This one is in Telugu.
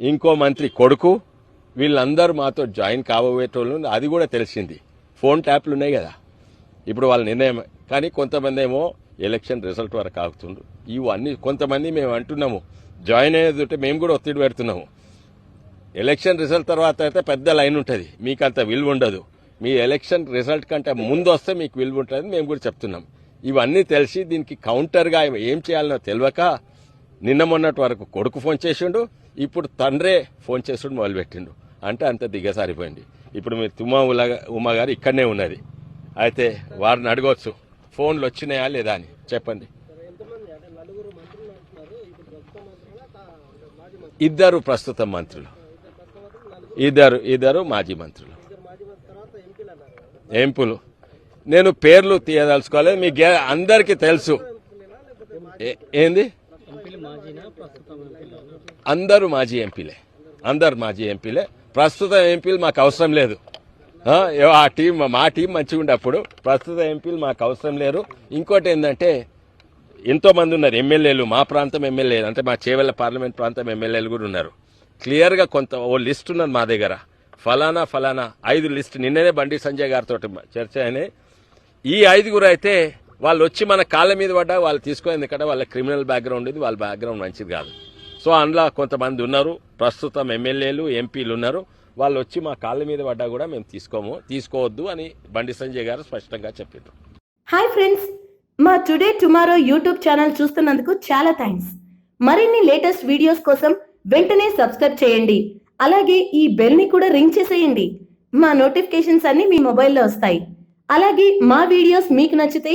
ఇంకో మంత్రి కొడుకు వీళ్ళందరూ మాతో జాయిన్ కాబోయేటోళ్ళు అది కూడా తెలిసింది. ఫోన్ ట్యాప్లు ఉన్నాయి కదా. ఇప్పుడు వాళ్ళ నిర్ణయం. కానీ కొంతమంది ఏమో ఎలక్షన్ రిజల్ట్ వరకు ఆగుతుండ్రు. ఇవన్నీ కొంతమంది మేము అంటున్నాము. జాయిన్ అయ్యేది ఉంటే మేము కూడా ఒత్తిడి పెడుతున్నాము. ఎలక్షన్ రిజల్ట్ తర్వాత అయితే పెద్ద లైన్ ఉంటుంది. మీకు అంత విలువ ఉండదు. మీ ఎలక్షన్ రిజల్ట్ కంటే ముందు వస్తే మీకు విలువ ఉంటుంది మేము కూడా చెప్తున్నాం. ఇవన్నీ తెలిసి దీనికి కౌంటర్గా ఏం చేయాలనో తెలియక నిన్న మొన్నటి వరకు కొడుకు ఫోన్ చేసిండు. ఇప్పుడు తండ్రే ఫోన్ చేసుడు మొదలుపెట్టిండు. అంటే అంత దిగసారిపోయింది ఇప్పుడు మీరు తుమ్మా ఉలా- ఉమా గారు ఇక్కడనే ఉన్నది. అయితే వారిని అడగవచ్చు ఫోన్లు వచ్చినాయా లేదా అని చెప్పండి. ఇద్దరు ప్రస్తుత మంత్రులు. ఇద్దరు ఇద్దరు మాజీ మంత్రులు. ఎంపులు. నేను పేర్లు తీయదలుచుకోలేదు. మీకు అందరికీ తెలుసు. ఏ- ఏంది? అందరూ మాజీ ఎంపీలే. అందరు మాజీ ఎంపీలే. ప్రస్తుత ఎంపీలు మాకు అవసరం లేదు. ఆ, టీం మా టీం మంచిగా ఉండే అప్పుడు ప్రస్తుత ఎంపీలు మాకు అవసరం లేరు. ఇంకోటి ఏంటంటే ఎంతోమంది ఉన్నారు ఎమ్మెల్యేలు. మా ప్రాంతం ఎమ్మెల్యేలు అంటే మా చేవెళ్ళ పార్లమెంట్ ప్రాంతం ఎమ్మెల్యేలు కూడా ఉన్నారు. క్లియర్గా కొంత ఓ లిస్ట్ ఉన్నది మా దగ్గర. ఫలానా ఫలానా ఐదు లిస్ట్. నిన్ననే బండి సంజయ్ గారితో చర్చ అయినాయి. ఈ ఐదుగురు అయితే వాళ్ళు వచ్చి మన కాళ్ళ మీద పడ్డా వాళ్ళు తీసుకొని ఎందుకంటే వాళ్ళ క్రిమినల్ బ్యాక్గ్రౌండ్ ఇది వాళ్ళ బ్యాక్గ్రౌండ్ మంచిది కాదు. సో అందులో కొంతమంది ఉన్నారు ప్రస్తుతం ఎమ్మెల్యేలు ఎంపీలు ఉన్నారు. వాళ్ళు వచ్చి మా కాళ్ళ మీద పడ్డా కూడా మేము తీసుకోము తీసుకోవద్దు అని బండి సంజయ్ గారు స్పష్టంగా చెప్పారు హాయ్ ఫ్రెండ్స్ మా టుడే టుమారో యూట్యూబ్ ఛానల్ చూస్తున్నందుకు చాలా థ్యాంక్స్ మరిన్ని లేటెస్ట్ వీడియోస్ కోసం వెంటనే సబ్స్క్రైబ్ చేయండి. అలాగే ఈ బెల్ని కూడా రింగ్ చేసేయండి. మా నోటిఫికేషన్స్ అన్ని మీ మొబైల్లో వస్తాయి. అలాగే మా వీడియోస్ మీకు నచ్చితే